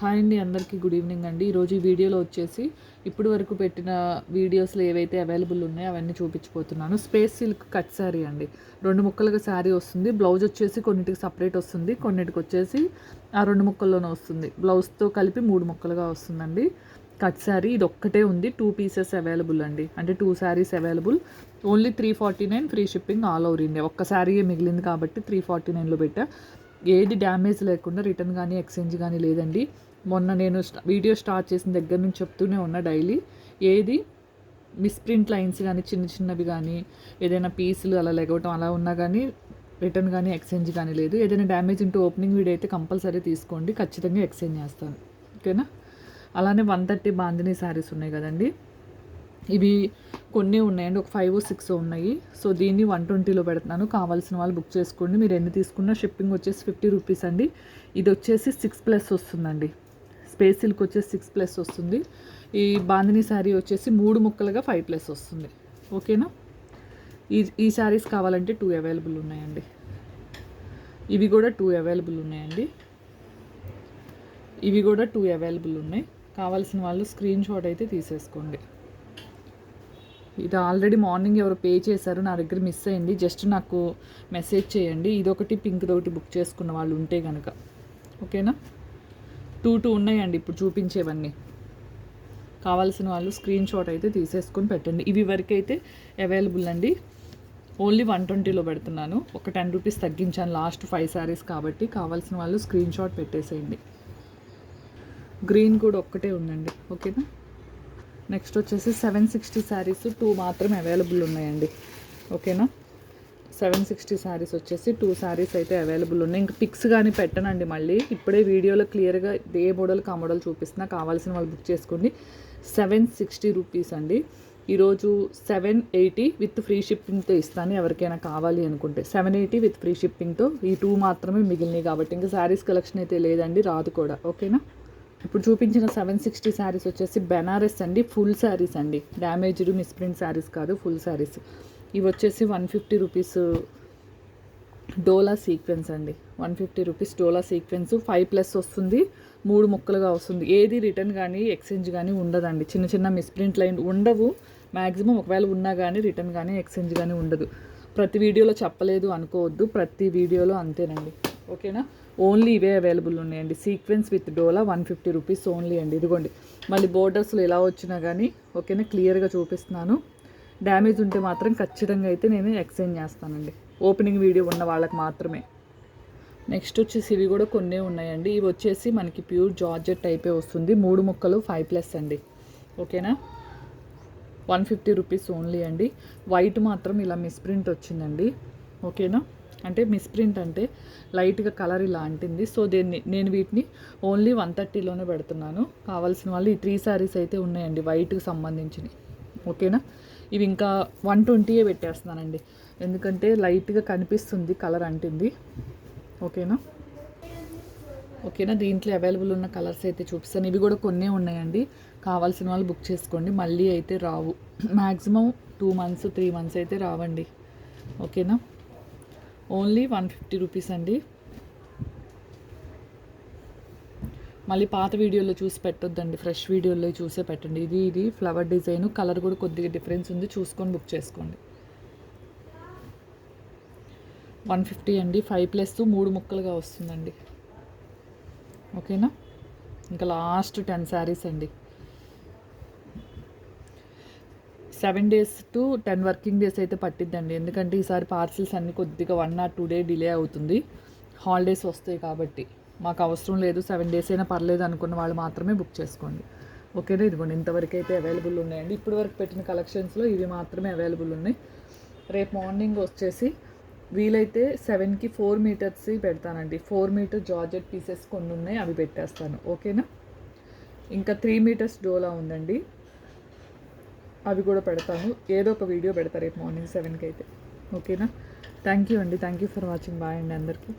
Hi అండి అందరికీ good evening అండి. ఈరోజు ఈ వీడియోలో వచ్చేసి ఇప్పుడు వరకు పెట్టిన వీడియోస్లో ఏవైతే అవైలబుల్ ఉన్నాయో అవన్నీ చూపించిపోతున్నాను స్పేస్ సిల్క్ కట్ శారీ అండి. రెండు ముక్కలుగా శారీ వస్తుంది. బ్లౌజ్ వచ్చేసి కొన్నిటికి సపరేట్ వస్తుంది. కొన్నిటికి వచ్చేసి ఆ రెండు ముక్కల్లోనే వస్తుంది. బ్లౌజ్తో కలిపి మూడు ముక్కలుగా వస్తుందండి. కట్ శారీ ఇది ఒక్కటే ఉంది. టూ పీసెస్ అవైలబుల్ అండి. అంటే two saris available. Only three forty nine free shipping all over India. ఒక్క శారీ మిగిలింది కాబట్టి త్రీ ఫార్టీ నైన్లో పెట్టా. ఏది డ్యామేజ్ లేకుండా రిటర్న్ కానీ ఎక్స్చేంజ్ కానీ లేదండి. మొన్న నేను వీడియో స్టార్ట్ చేసిన దగ్గర నుంచి చెప్తూనే ఉన్నా డైలీ. ఏది? మిస్ప్రింట్ లైన్స్ కానీ చిన్న చిన్నవి కానీ ఏదైనా పీసులు అలా లెగవటం అలా ఉన్నా కానీ రిటర్న్ కానీ ఎక్స్చేంజ్ కానీ లేదు. ఏదైనా డ్యామేజ్ ఇంటూ ఓపెనింగ్ వీడియో అయితే కంపల్సరీ తీసుకోండి. ఖచ్చితంగా ఎక్స్చేంజ్ చేస్తాను. ఓకేనా? అలానే వన్ థర్టీ బాంధిని శారీస్ ఉన్నాయి కదండి. ఇవి కొన్ని ఉన్నాయండి. ఒక ఫైవ్ సిక్స్ ఉన్నాయి. సో దీన్ని వన్ ట్వంటీలో పెడుతున్నాను. కావాల్సిన వాళ్ళు బుక్ చేసుకోండి. మీరు ఎన్ని తీసుకున్నా షిప్పింగ్ వచ్చేసి ఫిఫ్టీ రూపీస్ అండి. ఇది వచ్చేసి సిక్స్ ప్లస్ వస్తుందండి. స్పేస్ సిల్క్ వచ్చేసి సిక్స్ ప్లస్ వస్తుంది. ఈ బాందిని శారీ వచ్చేసి మూడు ముక్కలుగా ఫైవ్ ప్లస్ వస్తుంది. ఓకేనా ఈ ఈ శారీస్ కావాలంటే టూ అవైలబుల్ ఉన్నాయండి. ఇవి కూడా టూ అవైలబుల్ ఉన్నాయండి. ఇవి కూడా టూ అవైలబుల్ ఉన్నాయి. కావాల్సిన వాళ్ళు స్క్రీన్ షాట్ అయితే తీసేసుకోండి. ఇది ఆల్రెడీ మార్నింగ్ ఎవరు పే చేశారు నా దగ్గర మిస్ అయింది. జస్ట్ నాకు మెసేజ్ చేయండి. ఇదొకటి పింక్ ఒకటి బుక్ చేసుకున్న వాళ్ళు ఉంటే కనుక ఓకేనా? టూ టూ ఉన్నాయండి ఇప్పుడు చూపించేవన్నీ. కావాల్సిన వాళ్ళు స్క్రీన్ షాట్ అయితే తీసేసుకొని పెట్టండి. ఇవి వరకైతే అవైలబుల్ అండి. ఓన్లీ వన్ ట్వంటీలో పెడుతున్నాను. ఒక టెన్ రూపీస్ తగ్గించాను లాస్ట్ ఫైవ్ శారీస్ కాబట్టి కావాల్సిన వాళ్ళు స్క్రీన్ షాట్ పెట్టేసేయండి. గ్రీన్ కూడా ఒక్కటే ఉందండి. ఓకేనా? నెక్స్ట్ వచ్చేసి సెవెన్ సిక్స్టీ శారీస్ టూ మాత్రమే అవైలబుల్ ఉన్నాయండి. ఓకేనా సెవెన్ సిక్స్టీ శారీస్ వచ్చేసి టూ శారీస్ అయితే అవైలబుల్ ఉన్నాయి. ఇంక పిక్స్ కానీ పెట్టనండి మళ్ళీ. ఇప్పుడే వీడియోలో క్లియర్గా ఏ మోడల్కి ఆ మోడల్ చూపిస్తున్నా. కావాల్సిన వాళ్ళు బుక్ చేసుకోండి. సెవెన్ సిక్స్టీ రూపీస్ అండి. ఈరోజు సెవెన్ ఎయిటీ విత్ ఫ్రీ షిప్పింగ్తో ఇస్తాను. ఎవరికైనా కావాలి అనుకుంటే. సెవెన్ ఎయిటీ విత్ ఫ్రీ షిప్పింగ్తో ఈ టూ మాత్రమే మిగిలినాయి కాబట్టి ఇంకా శారీస్ కలెక్షన్ అయితే లేదండి. రాదు కూడా. ఓకేనా ఇప్పుడు చూపించిన సెవెన్ సిక్స్టీ శారీస్ వచ్చేసి బెనారస్ అండి ఫుల్ శారీస్ అండి. డ్యామేజ్డ్ మిస్ప్రింట్ శారీస్ కాదు ఫుల్ శారీస్ ఇవి వచ్చేసి one fifty rupees dola sequence అండి. One fifty rupees dola sequence five plus వస్తుంది మూడు ముక్కలుగా వస్తుంది. ఏది రిటర్న్ కానీ ఎక్స్చేంజ్ కానీ ఉండదండి. చిన్న చిన్న మిస్ప్రింట్ లైన్ ఉండవు. మ్యాక్సిమం ఒకవేళ ఉన్నా కానీ రిటర్న్ కానీ ఎక్స్చేంజ్ కానీ ఉండదు. ప్రతి వీడియోలో చెప్పలేదు అనుకోవద్దు ప్రతి వీడియోలో అంతేనండి. ఓకేనా? ఓన్లీ ఇవే అవైలబుల్ ఉన్నాయండి. Sequence with dola one fifty rupees only అండి. ఇదిగోండి. మళ్ళీ బోర్డర్స్లో ఎలా వచ్చినా కానీ ఓకేనా? క్లియర్గా చూపిస్తున్నాను. డ్యామేజ్ ఉంటే మాత్రం ఖచ్చితంగా అయితే నేను ఎక్స్చేంజ్ చేస్తానండి. ఓపెనింగ్ వీడియో ఉన్న వాళ్ళకి మాత్రమే. నెక్స్ట్ వచ్చేసి ఇవి కూడా కొన్ని ఉన్నాయండి. ఇవి వచ్చేసి మనకి ప్యూర్ జార్జెట్ టైపే వస్తుంది. మూడు ముక్కలు ఫైవ్ ప్లస్ అండి. ఓకేనా? వన్ ఫిఫ్టీ రూపీస్ ఓన్లీ అండి. వైట్ మాత్రం ఇలా మిస్ప్రింట్ వచ్చిందండి. ఓకేనా? అంటే మిస్ప్రింట్ అంటే లైట్గా కలర్ ఇలా అంటింది. సో దీన్ని నేను వీటిని ఓన్లీ వన్ థర్టీలోనే పెడుతున్నాను. కావాల్సిన వాళ్ళు ఈ త్రీ శారీస్ అయితే ఉన్నాయండి వైట్కి సంబంధించినవి. ఓకేనా ఇవి ఇంకా వన్ ట్వంటీయే పెట్టేస్తున్నానండి. ఎందుకంటే లైట్గా కనిపిస్తుంది కలర్ అంటింది. ఓకేనా ఓకేనా దీంట్లో అవైలబుల్ ఉన్న కలర్స్ అయితే చూపిస్తాను. ఇవి కూడా కొన్నే ఉన్నాయండి. కావాల్సిన వాళ్ళు బుక్ చేసుకోండి. మళ్ళీ అయితే రావు. Maximum two months three months అయితే రావండి. ఓకేనా ఓన్లీ వన్ ఫిఫ్టీ రూపీస్ అండి. మళ్ళీ పాత వీడియోలో చూసి పెట్టొద్దండి. ఫ్రెష్ వీడియోలో చూసే పెట్టండి. ఇది ఇది ఫ్లవర్ డిజైన్. కలర్ కూడా కొద్దిగా డిఫరెన్స్ ఉంది. చూసుకొని బుక్ చేసుకోండి. వన్ ఫిఫ్టీ అండి. ఫైవ్ ప్లస్ మూడు ముక్కలుగా వస్తుందండి. ఓకేనా? ఇంకా లాస్ట్ టెన్ శారీస్ అండి. Seven days to ten working days అయితే పట్టిద్దండి. ఎందుకంటే ఈసారి పార్సిల్స్ అన్ని కొద్దిగా one or two day delay అవుతుంది. హాలిడేస్ వస్తాయి కాబట్టి. మాకు అవసరం లేదు. సెవెన్ డేస్ అయినా పర్లేదు అనుకున్న వాళ్ళు మాత్రమే బుక్ చేసుకోండి. ఓకేనా? ఇదిగోండి. ఇంతవరకు అయితే అవైలబుల్ ఉన్నాయండి. ఇప్పటి వరకు పెట్టిన కలెక్షన్స్లో ఇవి మాత్రమే అవైలబుల్ ఉన్నాయి. రేపు మార్నింగ్ వచ్చేసి వీలైతే సెవెన్కి ఫోర్ మీటర్స్ పెడతానండి. ఫోర్ మీటర్ జార్జెట్ పీసెస్ కొన్ని ఉన్నాయి. అవి పెట్టేస్తాను. ఓకేనా? ఇంకా త్రీ మీటర్స్ డోలా ఉందండి. అవి కూడా పెడతాను. ఏదో ఒక వీడియో పెడతా రేపు మార్నింగ్ సెవెన్కి అయితే. ఓకేనా? థ్యాంక్ యూ అండి. Thank you for watching. Bye అండి అందరికీ.